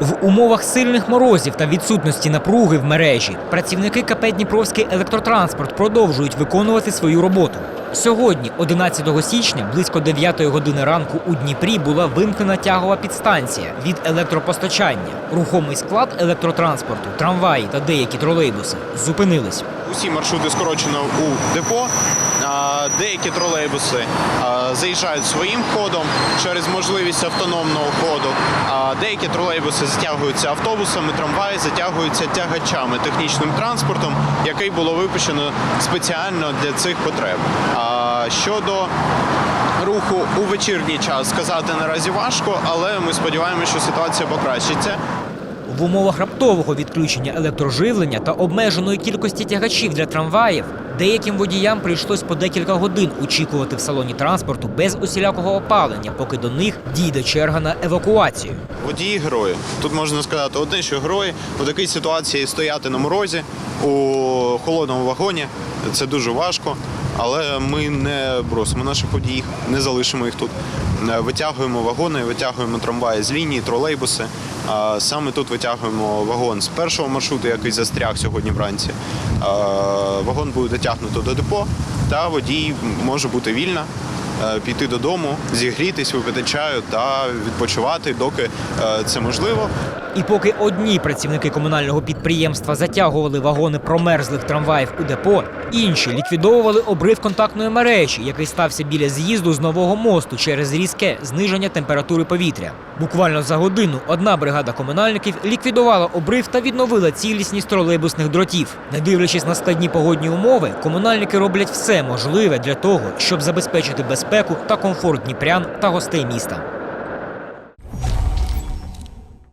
В умовах сильних морозів та відсутності напруги в мережі працівники КП Дніпровський електротранспорт продовжують виконувати свою роботу. Сьогодні, 11 січня, близько 9 години ранку у Дніпрі була вимкнена тягова підстанція від електропостачання. Рухомий склад електротранспорту, трамваї та деякі тролейбуси зупинились. Усі маршрути скорочено у депо. Деякі тролейбуси заїжджають своїм ходом через можливість автономного ходу. А деякі тролейбуси затягуються автобусами, трамваї затягуються тягачами, технічним транспортом, який було випущено спеціально для цих потреб. Щодо руху у вечірній час сказати наразі важко, але ми сподіваємося, що ситуація покращиться. В умовах раптового відключення електроживлення та обмеженої кількості тягачів для трамваїв деяким водіям прийшлось по декілька годин очікувати в салоні транспорту без усілякого опалення, поки до них дійде черга на евакуацію. Водії герої. Тут можна сказати одне, що герої у такій ситуації стояти на морозі у холодному вагоні це дуже важко. Але ми не бросимо наших водіїв, не залишимо їх тут. Витягуємо вагони, витягуємо трамваї з лінії, тролейбуси. Саме тут витягуємо вагон з першого маршруту, який застряг сьогодні вранці. Вагон буде дотягнуто до депо, та водій може бути вільно е, піти додому, зігрітись, випити чаю та відпочивати, доки е, це можливо. І поки одні працівники комунального підприємства затягували вагони промерзлих трамваїв у депо, інші ліквідовували обрив контактної мережі, який стався біля з'їзду з нового мосту через різке зниження температури повітря. Буквально за годину одна бригада комунальників ліквідувала обрив та відновила цілісність тролейбусних дротів. Не дивлячись на складні погодні умови, комунальники роблять все можливе для того, щоб забезпечити безпеку та комфорт дніпрян та гостей міста.